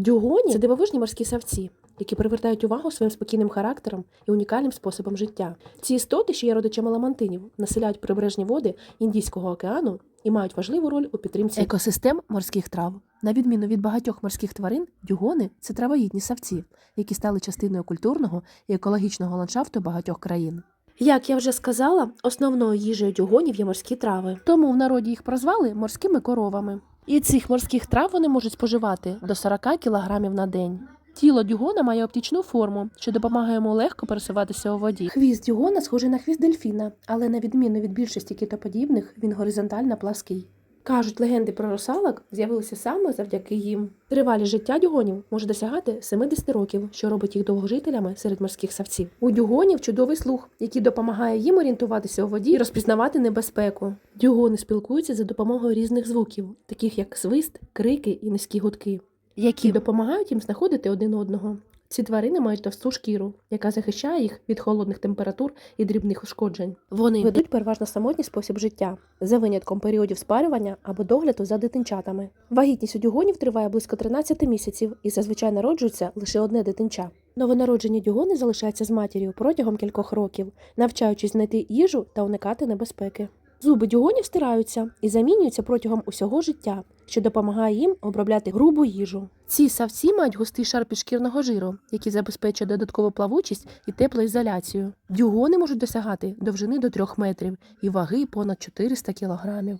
Дюгоні це дивовижні морські савці, які привертають увагу своїм спокійним характером і унікальним способом життя. Ці істоти, що є родичами ламантинів, населяють прибережні води Індійського океану і мають важливу роль у підтримці екосистем морських трав. На відміну від багатьох морських тварин, дюгони це травоїдні савці, які стали частиною культурного і екологічного ландшафту багатьох країн. Як я вже сказала, основною їжею дюгонів є морські трави, тому в народі їх прозвали морськими коровами. І цих морських трав вони можуть споживати до 40 кілограмів на день. Тіло дюгона має оптичну форму, що допомагає йому легко пересуватися у воді. Хвіст дюгона схожий на хвіст дельфіна, але на відміну від більшості китоподібних, він горизонтально плаский. Кажуть, легенди про русалок з'явилися саме завдяки їм. Тривалість життя дюгонів може досягати 70 років, що робить їх довгожителями серед морських савців. У дюгонів чудовий слух, який допомагає їм орієнтуватися у воді і розпізнавати небезпеку. Дюгони спілкуються за допомогою різних звуків, таких як свист, крики і низькі гудки, які допомагають їм знаходити один одного. Ці тварини мають товсту шкіру, яка захищає їх від холодних температур і дрібних ушкоджень. Вони ведуть переважно самотній спосіб життя, за винятком періодів спарювання або догляду за дитинчатами. Вагітність у дюгонів триває близько 13 місяців і зазвичай народжується лише одне дитинча. Новонароджені дюгони залишаються з матір'ю протягом кількох років, навчаючись знайти їжу та уникати небезпеки. Зуби дюгонів стираються і замінюються протягом усього життя, що допомагає їм обробляти грубу їжу. Ці савці мають густий шар підшкірного жиру, який забезпечує додаткову плавучість і теплоізоляцію. Дюгони можуть досягати довжини до 3 метрів і ваги понад 400 кілограмів.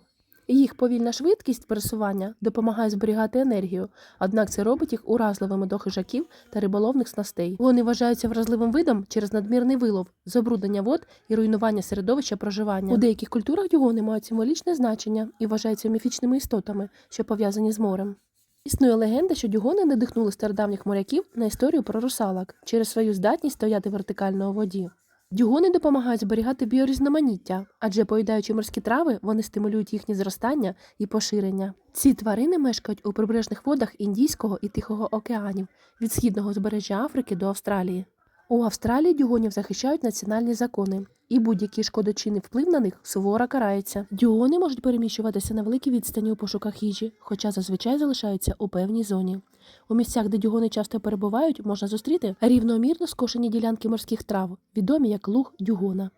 Їх повільна швидкість пересування допомагає зберігати енергію, однак це робить їх уразливими до хижаків та риболовних снастей. Вони вважаються вразливим видом через надмірний вилов, забруднення вод і руйнування середовища проживання. У деяких культурах дюгони мають символічне значення і вважаються міфічними істотами, що пов'язані з морем. Існує легенда, що дюгони надихнули стародавніх моряків на історію про русалок через свою здатність стояти вертикально у воді. Дюгони допомагають зберігати біорізноманіття, адже поїдаючи морські трави, вони стимулюють їхнє зростання і поширення. Ці тварини мешкають у прибережних водах Індійського і Тихого океанів від східного узбережжя Африки до Австралії. У Австралії дюгонів захищають національні закони, і будь-який шкодочинний вплив на них суворо карається. Дюгони можуть переміщуватися на великій відстані у пошуках їжі, хоча зазвичай залишаються у певній зоні. У місцях, де дюгони часто перебувають, можна зустріти рівномірно скошені ділянки морських трав, відомі як луг дюгона.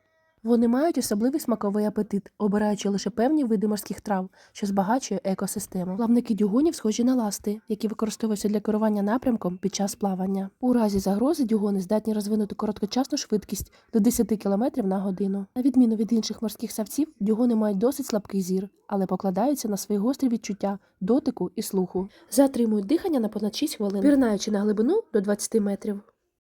Вони мають особливий смаковий апетит, обираючи лише певні види морських трав, що збагачує екосистему. Плавники дюгонів схожі на ласти, які використовуються для керування напрямком під час плавання. У разі загрози дюгони здатні розвинути короткочасну швидкість до 10 км на годину. На відміну від інших морських савців, дюгони мають досить слабкий зір, але покладаються на свої гострі відчуття, дотику і слуху. Затримують дихання на понад 6 хвилин, пірнаючи на глибину до 20 метрів.